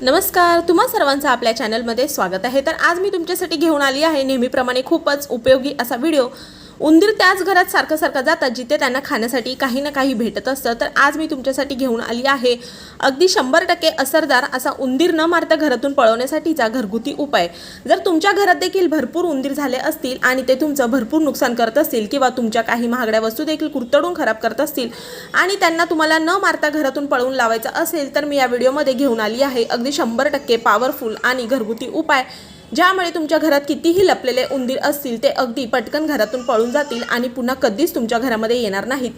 नमस्कार तुम्हा सर्वांचं आपल्या चॅनलमध्ये स्वागत आहे. तर आज मी तुमच्यासाठी घेऊन आली आहे नेहमीप्रमाणे खूपच उपयोगी असा व्हिडिओ उंदीर त्याच घरात सारखं सारखं जातात जिथे त्यांना खाण्यासाठी काही ना काही भेटत असतं. तर आज मी तुमच्यासाठी घेऊन आली आहे. अगदी शंभर टक्के असरदार असा उंदीर न मारता घरातून पळवण्यासाठीचा घरगुती उपाय. जर तुमच्या घरात देखील भरपूर उंदीर झाले असतील आणि ते तुमचं भरपूर नुकसान करत असतील किंवा तुमच्या काही महागड्या वस्तू देखील कुरतडून खराब करत असतील आणि त्यांना तुम्हाला न मारता घरातून पळवून लावायचं असेल तर मी या व्हिडिओमध्ये घेऊन आली आहे. अगदी शंभर टक्के पॉवरफुल आणि घरगुती उपाय. ज्यामुळे तुमच्या घरात कितीही लपलेले उंदीर असतील ते अगदी पटकन घरातून पळून जातील आणि पुन्हा कधीच तुमच्या घरामध्ये येणार नाहीत.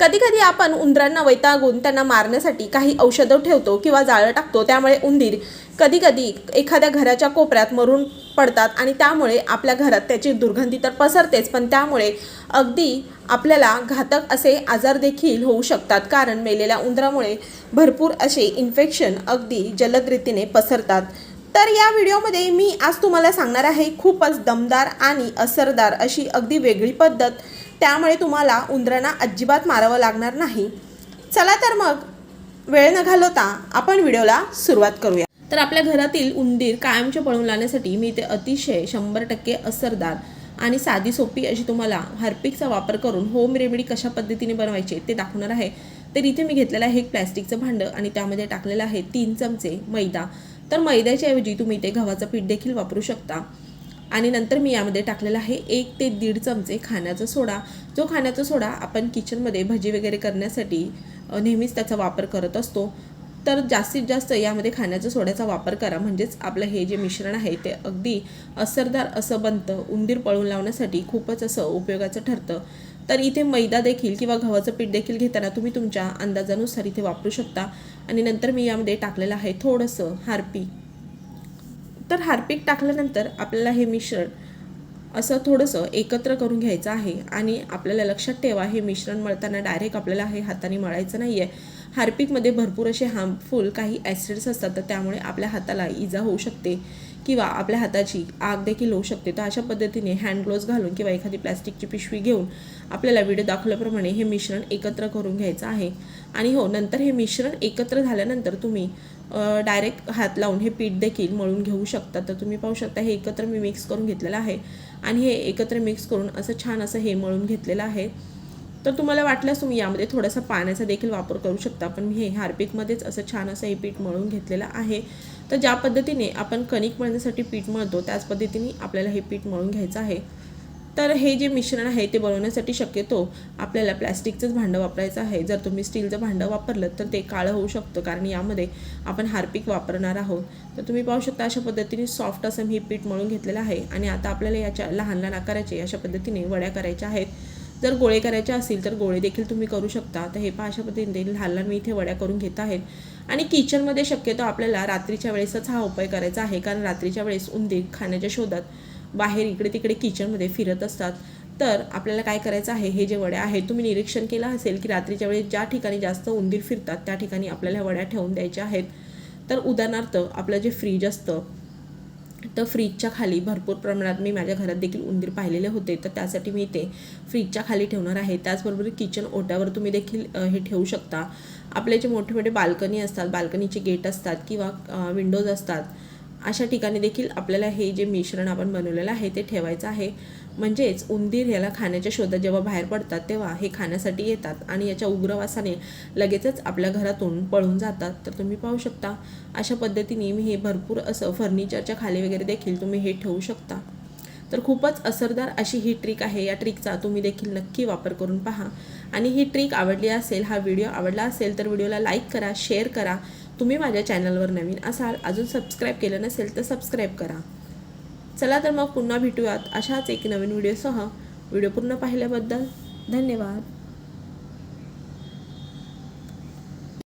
कधी कधी आपण उंदरांना वैतागून त्यांना मारण्यासाठी काही औषधं ठेवतो किंवा जाळं टाकतो त्यामुळे उंदीर कधी कधी एखाद्या घराच्या कोपऱ्यात मरून पडतात आणि त्यामुळे आपल्या घरात त्याची दुर्गंधी तर पसरतेच पण त्यामुळे अगदी आपल्याला घातक असे आजार देखील होऊ शकतात. कारण मेलेल्या उंदरामुळे भरपूर असे इन्फेक्शन अगदी जलद रीतीने पसरतात. तर या व्हिडिओमध्ये मी आज तुम्हाला सांगणार आहे खूपच दमदार आणि असरदार अशी अगदी वेगळी पद्धत. त्यामुळे तुम्हाला उंदरांना अजिबात मारावं लागणार नाही. चला तर मग वेळ न घालवता आपण व्हिडिओला सुरुवात करूया. तर आपल्या घरातील उंदीर कायमचे पळून लावण्यासाठी मी ते अतिशय शंभर टक्के असरदार आणि साधी सोपी अशी तुम्हाला हार्पिकचा वापर करून होम रेमेडी कशा पद्धतीने बनवायचे ते दाखवणार आहे. तर इथे मी घेतलेलं आहे एक प्लॅस्टिकचं भांडं आणि त्यामध्ये टाकलेलं आहे तीन चमचे मैदा. तर मैद्याच्या ऐवजी तुम्ही इथे गव्हाचं पीठ देखील वापरू शकता. आणि नंतर मी यामध्ये टाकलेला आहे एक ते दीड चमचे खाण्याचा सोडा. जो खाण्याचा सोडा आपण किचनमध्ये भजी वगैरे करण्यासाठी नेहमीच त्याचा वापर करत असतो. तर जास्तीत जास्त यामध्ये खाण्याच्या सोड्याचा वापर करा. म्हणजेच आपलं हे जे मिश्रण आहे ते अगदी असरदार असं बनतं. उंदीर पळून लावण्यासाठी खूपच असं उपयोगाचं ठरतं. तर इथे मैदा देखील किंवा गव्हाचं पीठ देखील घेताना तुम्ही तुमच्या अंदाजानुसार इथे वापरू शकता. आणि नंतर मी यामध्ये टाकलेलं आहे थोडंसं हार्पिक. तर हार्पिक टाकल्यानंतर आपल्याला हे मिश्रण असं थोडंसं एकत्र करून घ्यायचं आहे. आणि आपल्याला लक्षात ठेवा हे मिश्रण मळताना डायरेक्ट आपल्याला हे हाताने मळायचं नाही आहे हार्पिकमध्ये भरपूर असे हार्मफुल काही ॲसिड्स असतात तर त्यामुळे आपल्या हाताला इजा होऊ शकते. किंवा आपल्या हाताची आग देखील होऊ शकते. तर अशा पद्धतीने हँड ग्लोव्ज घालून किंवा एखादी प्लॅस्टिकची पिशवी घेऊन आपल्याला व्हिडिओ दाखवल्याप्रमाणे हे मिश्रण एकत्र करून घ्यायचं आहे. आणि हो नंतर हे मिश्रण एकत्र झाल्यानंतर तुम्ही डायरेक्ट हात लावून हे पीठ देखील मळून घेऊ शकता. तर तुम्ही पाहू शकता हे एकत्र मी मिक्स करून घेतलेलं आहे. आणि हे एकत्र मिक्स करून असं छान असं हे मळून घेतलेलं आहे. तर तुम्हाला वाटल्यास तुम्ही यामध्ये थोडासा पाण्याचा देखील वापर करू शकता. पण मी हे हार्पिकमध्येच असं छान असं हे पीठ मळून घेतलेलं आहे. तर ज्या पद्धतीने आपण कणिक मळण्यासाठी पीठ मळतो त्याच पद्धतीने आपल्याला हे पीठ मळून घ्यायचं आहे. तर हे जे मिश्रण आहे ते बनवण्यासाठी शक्यतो आपल्याला प्लॅस्टिकचंच भांडं वापरायचं आहे. जर तुम्ही स्टीलचं भांडं वापरलं तर ते काळं होऊ शकतं कारण यामध्ये आपण हार्पिक वापरणार आहोत. तर तुम्ही पाहू शकता अशा पद्धतीने सॉफ्ट असं मी हे पीठ मळून घेतलेलं आहे. आणि आता आपल्याला याच्या लहान लहान आकाराचे अशा पद्धतीने वड्या करायच्या आहेत. जर गोळे करायचे असतील तर गोळे देखील तुम्ही करू शकता. तर हे पहा अशा पद्धतीने लहान लहान मी इथे वड्या करून घेत आहेत आणि किचनमध्ये शक्यतो आपल्याला रात्रीच्या वेळेसच हा उपाय करायचा आहे. कारण रात्रीच्या वेळेस उंदीर खाण्याच्या शोधात बाहेर इकडे तिकडे किचनमध्ये फिरत असतात. तर आपल्याला काय करायचं आहे? हे जे वड्या आहेत तुम्ही निरीक्षण केलं असेल की रात्रीच्या वेळेस ज्या ठिकाणी जास्त उंदीर फिरतात त्या ठिकाणी आपल्याला वड्या ठेवून द्यायच्या आहेत. तर उदाहरणार्थ आपलं जे फ्रीज असतं तर फ्रीजच्या खाली भरपूर प्रमाणात मी माझ्या घरात देखील उंदीर पाहिलेले होते. तर त्यासाठी मी ते फ्रीजच्या खाली ठेवणार आहे. त्याचबरोबर किचन ओट्यावर तुम्ही देखील हे ठेवू शकता. आपले जे मोठे मोठे बाल्कनी असतात बाल्कनीचे गेट असतात किंवा विंडोज असतात अशा ठिकाणी देखील आपल्याला हे जे मिश्रण आपण बनवलेलं आहे ते ठेवायचं आहे. म्हणजेच उंदीर याला खाण्याच्या शोधात जेव्हा बाहेर पडतात तेव्हा हे खाण्यासाठी येतात आणि याच्या उग्रवासाने लगेचच आपल्या घरातून पळून जातात. तर तुम्ही पाहू शकता अशा पद्धतीने मी हे भरपूर असं फर्निचरच्या खाली वगैरे देखील तुम्ही हे ठेवू शकता. तर खूपच असरदार अशी ही ट्रिक आहे. या ट्रिकचा तुम्ही देखील नक्की वापर करून पहा. आणि ही ट्रिक आवडली असेल हा व्हिडिओ आवडला असेल तर व्हिडिओला लाईक करा शेअर करा. तुम्ही माझ्या चॅनलवर नवीन असाल अजून सबस्क्राईब केलं नसेल तर सबस्क्राईब करा. चला तर मग पुन्हा भेटूयात अशाच एक नवीन व्हिडिओसह व्हिडिओ पूर्ण पाहिल्याबद्दल धन्यवाद.